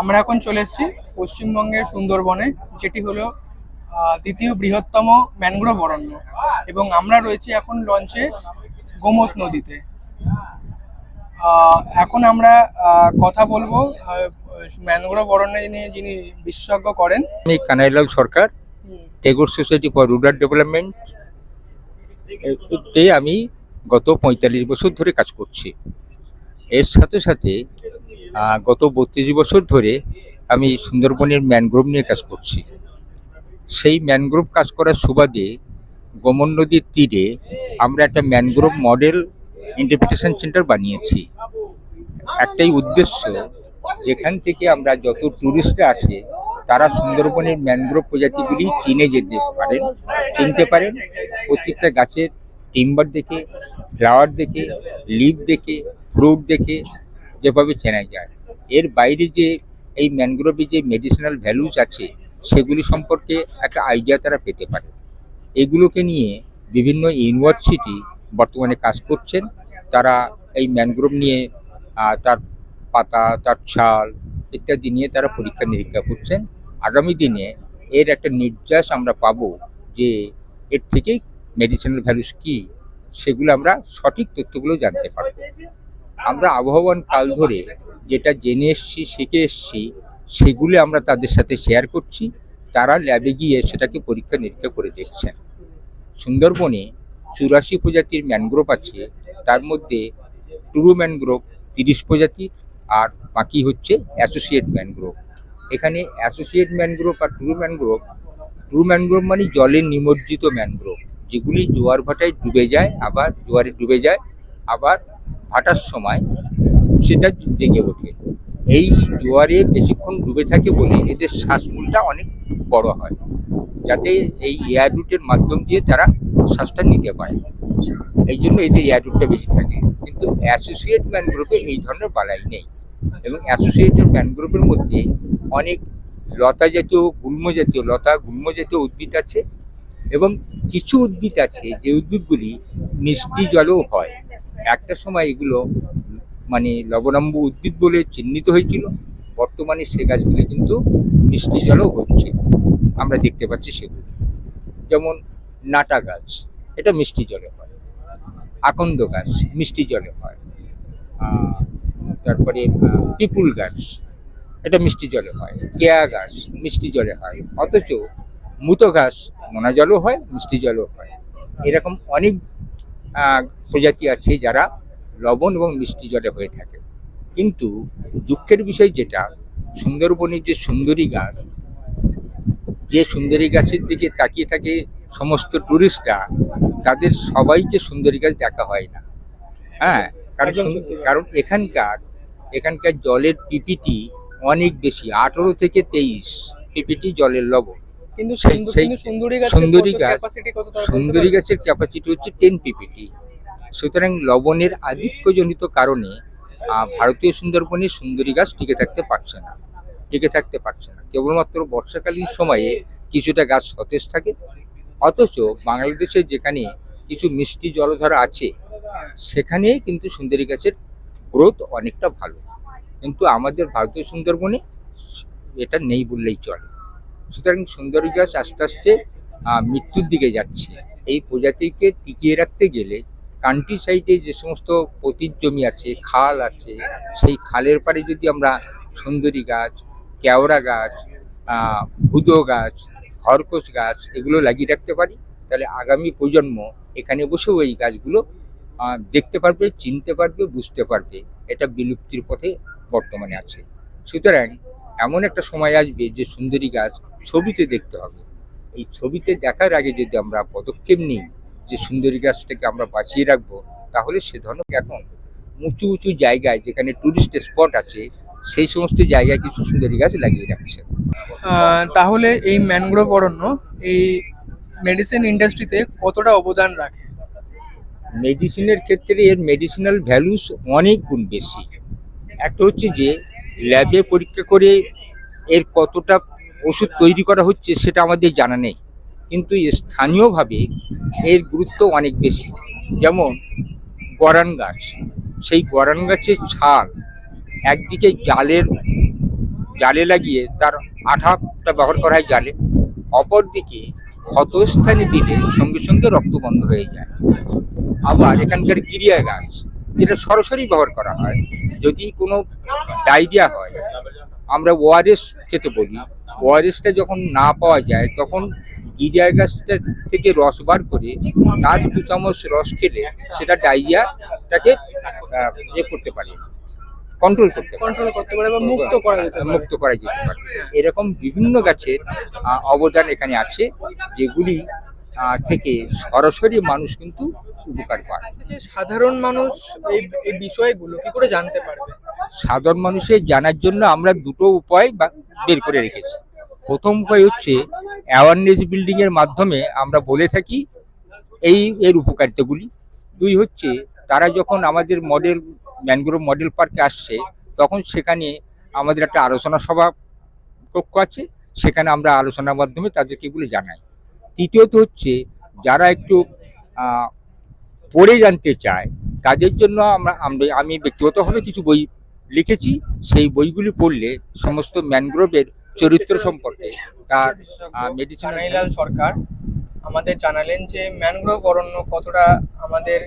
আমরা এখন চলে এসেছি পশ্চিমবঙ্গের সুন্দরবনে যেটি হলো দ্বিতীয় বৃহত্তম ম্যানগ্রোভ অরণ্য। এবং আমরা রয়েছি এখন লঞ্চে গোমত নদীতে। এখন আমরা কথা বলব ম্যানগ্রোভ অরণ্য নিয়ে যিনি বিশেষজ্ঞ করেন। আমি Kanailal Sarkar Tagore society for rural development তে আমি গত পঁয়তাল্লিশ বছর ধরে কাজ করছি। এর সাথে সাথে গত বত্রিশ বছর ধরে আমি সুন্দরবনের ম্যানগ্রোভ নিয়ে কাজ করছি। সেই ম্যানগ্রোভ কাজ করার সুবাদে গোমন নদীর তীরে আমরা একটা ম্যানগ্রোভ মডেল ইন্টারপ্রিটেশন সেন্টার বানিয়েছি। একটাই উদ্দেশ্য, যেখান থেকে আমরা যত ট্যুরিস্টরা আসে, তারা সুন্দরবনের ম্যানগ্রোভ প্রজাতিগুলি চিনে যেতে পারেন চিনতে পারেন। প্রত্যেকটা গাছের টিম্বার দেখে ফ্লাওয়ার দেখে লিভ দেখে ফ্রুট দেখে যেভাবে চেনা যায়। এর বাইরে যে এই ম্যানগ্রোভে যে মেডিসিনাল ভ্যালুস আছে, সেগুলি সম্পর্কে একটা আইডিয়া তারা পেতে পারে। এগুলোকে নিয়ে বিভিন্ন ইউনিভার্সিটি বর্তমানে কাজ করছেন। তারা এই ম্যানগ্রোভ নিয়ে তার পাতা, তার ছাল ইত্যাদি নিয়ে তারা পরীক্ষা নিরীক্ষা করছেন। আগামী দিনে এর একটা নির্যাস আমরা পাবো যে এর থেকে মেডিসিনাল ভ্যালুস কি, সেগুলো আমরা সঠিক তথ্যগুলো জানতে পারব। আমরা আবহাওয়ান কাল ধরে যেটা জেনে এসছি, শিখে এসছি, সেগুলি আমরা তাদের সাথে শেয়ার করছি। তারা ল্যাবে গিয়ে সেটাকে পরীক্ষা নিরীক্ষা করে দেখছেন। সুন্দরবনে চুরাশি প্রজাতির ম্যানগ্রোভ আছে। তার মধ্যে টুরু ম্যানগ্রোভ তিরিশ প্রজাতি আর বাকি হচ্ছে অ্যাসোসিয়েট ম্যানগ্রোভ এখানে অ্যাসোসিয়েট ম্যানগ্রোভ আর টুরু ম্যানগ্রোভ টুরু ম্যানগ্রোভ মানে জলে নিমজ্জিত ম্যানগ্রোভ যেগুলি জোয়ার ভাটায় ডুবে যায়, আবার জোয়ারে ডুবে যায়, আবার ভাটার সময় সেটা জেগে ওঠে। এই জোয়ারে বেশিক্ষণ ডুবে থাকে বলে এদের শ্বাসমূলটা অনেক বড় হয়, যাতে এই এয়ার রুটের মাধ্যম দিয়ে তারা শ্বাসটা নিতে পারে। এই জন্য এদের এয়ার রুটটা বেশি থাকে। কিন্তু অ্যাসোসিয়েট ম্যানগ্রোভে এই ধরনের বালাই নেই এবং অ্যাসোসিয়েটেড ম্যানগ্রোভের মধ্যে অনেক লতা জাতীয়, গুল্ম জাতীয়, লতা গুল্ম জাতীয় উদ্ভিদ আছে এবং কিছু উদ্ভিদ আছে যে উদ্ভিদগুলি মিষ্টি জলেও হয়। একটা সময় এগুলো মানে লবণাম্ব উদ্ভিদ বলে চিহ্নিত হয়েছিল। বর্তমানে সে গাছগুলি কিন্তু মিষ্টি জলেও হচ্ছে। আমরা দেখতে পাচ্ছি সেগুলো। যেমন নাটা গাছ, এটা মিষ্টি জলে হয়। আকন্দ গাছ, মিষ্টি জলে হয়। তারপরে পিপুল গাছ, এটা মিষ্টি জলে হয়। কেয়া গাছ, মিষ্টি জলে হয়। অথচ মুতো গাছ নোনা জলও হয়, মিষ্টি জলও হয়। এরকম অনেক প্রজাতি আছে যারা লবণ এবং মিষ্টি জলে হয়ে থাকে। কিন্তু দুঃখের বিষয় যেটা সুন্দরবনের যে সুন্দরী গাছ যে সুন্দরী গাছের দিকে তাকিয়ে থাকে সমস্ত টুরিস্টরা তাদের সবাইকে সুন্দরী গাছ দেখা হয় না। হ্যাঁ কারণ। কারণ এখানকার এখানকার জলের পিপিটি অনেক বেশি আঠেরো থেকে তেইশ পিপিটি জলের লবণ। কিন্তু সেই- সুন্দর- গাছ- সুন্দরী গাছের ক্যাপাসিটি হচ্ছে টেন পিপিটি সুতরাং লবণের আধিক্যজনিত কারণে ভারতীয় সুন্দরবনে সুন্দরী গাছ টিকে থাকতে পারছে না। টিকে থাকতে পারছে না। কেবলমাত্র বর্ষাকালীন সময়ে কিছুটা গাছ সতেজ থাকে। অথচ বাংলাদেশের যেখানে কিছু মিষ্টি জলধারা আছে সেখানে কিন্তু সুন্দরী গাছের গ্রোথ অনেকটা ভালো। কিন্তু আমাদের ভারতীয় সুন্দরবনে এটা নেই বললেই চলে। সুতরাং সুন্দরী গাছ আস্তে আস্তে মৃত্যুর দিকে যাচ্ছে। এই প্রজাতিকে টিকিয়ে রাখতে গেলে কান্ট্রি সাইডে যে সমস্ত পতির জমি আছে, খাল আছে, সেই খালের পাড়ে যদি আমরা সুন্দরী গাছ, কেওড়া গাছ ভুদো গাছ খরকোশ গাছ এগুলো লাগিয়ে রাখতে পারি, তাহলে আগামী প্রজন্ম এখানে বসেও এই গাছগুলো দেখতে পারবে, চিনতে পারবে, বুঝতে পারবে। এটা বিলুপ্তির পথে বর্তমানে আছে। সুতরাং এমন একটা সময় আসবে যে সুন্দরী গাছ ছবিতে দেখতে হবে। এই ছবিতে দেখার আগে যদি আমরা পদক্ষেপ নিই যে সুন্দরী গাছটাকে আমরা বাঁচিয়ে রাখব তাহলে সে ধরনের এখন উঁচু উঁচু জায়গায় যেখানে টুরিস্ট স্পট আছে সেই সমস্ত জায়গায় কিছু সুন্দরী গাছ লাগিয়ে রাখছে। তাহলে এই ম্যানগ্রোভ অরণ্য এই মেডিসিন ইন্ডাস্ট্রিতে কতটা অবদান রাখে? মেডিসিনের ক্ষেত্রে এর মেডিসিনাল ভ্যালুস অনেক গুণ বেশি। একটা হচ্ছে যে ল্যাবে পরীক্ষা করে এর কতটা ওষুধ তৈরি করা হচ্ছে সেটা আমাদের জানা নেই। কিন্তু স্থানীয়ভাবে এর গুরুত্ব অনেক বেশি। যেমন গরান গাছ, সেই গরান গাছের ছাল একদিকে জালের, জালে লাগিয়ে তার আঠাটা ব্যবহার করা হয় জালে, অপরদিকে ক্ষতস্থানে দিলে সঙ্গে সঙ্গে রক্ত বন্ধ হয়ে যায়। আবার এখানকার গিরিয়া গাছ এটা সরাসরি ব্যবহার করা হয় যদি কোনো ডায়রিয়া হয় আমরা ওআরএস খেতে বলি ওআরএসটা যখন না পাওয়া যায় তখন গিরিয়া গাছটা থেকে রস বার করে তার দু চামচ রস খেলে সেটা ডায়রিয়াটাকে আহ, ইয়ে করতে পারে কন্ট্রোল করতে কন্ট্রোল করতে পারে বা মুক্ত করা যেতে পারে। মুক্ত করা যেতে পারে। এরকম বিভিন্ন গাছের অবদান এখানে আছে যেগুলি থেকে সরাসরি মানুষ কিন্তু উপকার পায়। সাধারণ মানুষ এই এই বিষয়গুলো কি করে জানতে পারবে? সাধারণ মানুষের জানার জন্য আমরা দুটো উপায় বের করে রেখেছি। প্রথম উপায় হচ্ছে অ্যাওয়ারনেস বিল্ডিং এর মাধ্যমে আমরা বলে থাকি এই এর উপকারিতাগুলি। দুই হচ্ছে তারা যখন আমাদের মডেল ম্যানগ্রোভ মডেল পার্কে আসছে তখন সেখানে আমাদের একটা আলোচনা সভা কক্ষ আছে সেখানে আমরা আলোচনার মাধ্যমে তাদেরকে এগুলো জানাই। তৃতীয়ত হচ্ছে যারা একটু পড়ে জানতে চায় তাদের জন্য আমরা আমি ব্যক্তিগতভাবে কিছু বই লিখেছি সেই বইগুলি পড়লে সমস্ত ম্যানগ্রোভের চরিত্র সম্পর্কে তার মেডিসিন কানাইলাল সরকার আমাদের জানালেন যে ম্যানগ্রোভ অরণ্য কতটা আমাদের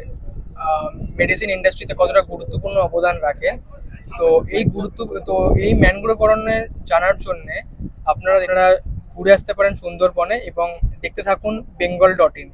মেডিসিন ইন্ডাস্ট্রিতে কতটা গুরুত্বপূর্ণ অবদান রাখেন। তো এই গুরুত্ব তো এই ম্যানগ্রোভ অরণ্যের জানার জন্য আপনারা ঘুরে আসতে পারেন সুন্দরবনে এবং দেখতে থাকুন বেঙ্গল ডট ইন।